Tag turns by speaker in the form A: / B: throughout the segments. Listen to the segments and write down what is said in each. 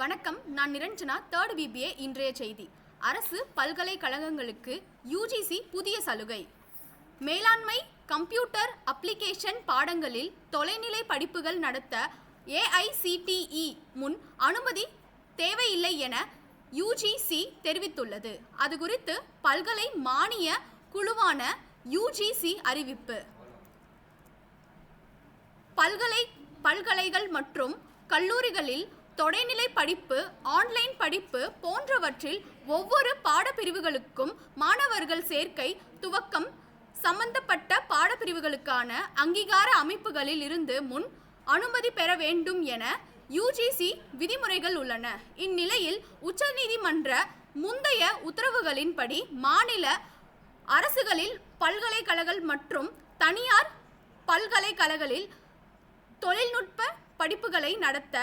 A: வணக்கம் நான் Niranjana third BBA இன்றைய செய்தி. அரசு பல்கலைக்கழகங்களுக்கு யுஜிசி புதிய சலுகை. மேலாண்மை கம்ப்யூட்டர் அப்ளிகேஷன் பாடங்களில் தொலைநிலை படிப்புகள் நடத்த ஏஐசிடிஇ முன் அனுமதி தேவையில்லை என யூஜிசி தெரிவித்துள்ளது. அது குறித்து பல்கலை மானிய குழுவான யுஜிசி அறிவிப்பு. பல்கலை பல்கலைகள் மற்றும் கல்லூரிகளில் தொடைநிலை படிப்பு ஆன்லைன் படிப்பு போன்றவற்றில் ஒவ்வொரு பாடப்பிரிவுகளுக்கும் மாணவர்கள் சேர்க்கை துவக்கம் சம்பந்தப்பட்ட பாடப்பிரிவுகளுக்கான அங்கீகார அமைப்புகளில் இருந்து முன் அனுமதி பெற வேண்டும் என யுஜிசி விதிமுறைகள் உள்ளன. இந்நிலையில் உச்சநீதிமன்ற முந்தைய உத்தரவுகளின்படி மாநில அரசுகளில் பல்கலைக்கழகங்கள் மற்றும் தனியார் பல்கலைக்கழகங்களில் தொழில்நுட்ப படிப்புகளை நடத்த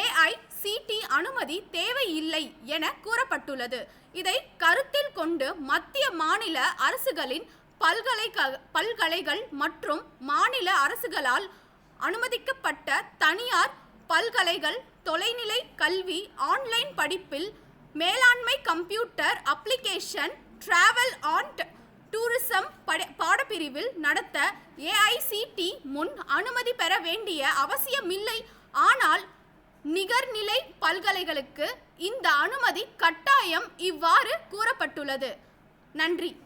A: ஏஐசிடி அனுமதி தேவையில்லை என கூறப்பட்டுள்ளது. இதை கருத்தில் கொண்டு மத்திய மாநில அரசுகளின் பல்கலைக்க பல்கலைகள் மற்றும் மாநில அரசுகளால் அனுமதிக்கப்பட்ட தனியார் பல்கலைகள் தொலைநிலை கல்வி ஆன்லைன் படிப்பில் மேலாண்மை computer application travel and tourism பட பாடப்பிரிவில் நடத்த ஏஐசிடி முன் அனுமதி பெற வேண்டிய அவசியமில்லை. ஆனால் நிகர்நிலை பல்கலைகளுக்கு இந்த அனுமதி கட்டாயம் இவ்வாறு கூறப்பட்டுள்ளது. நன்றி.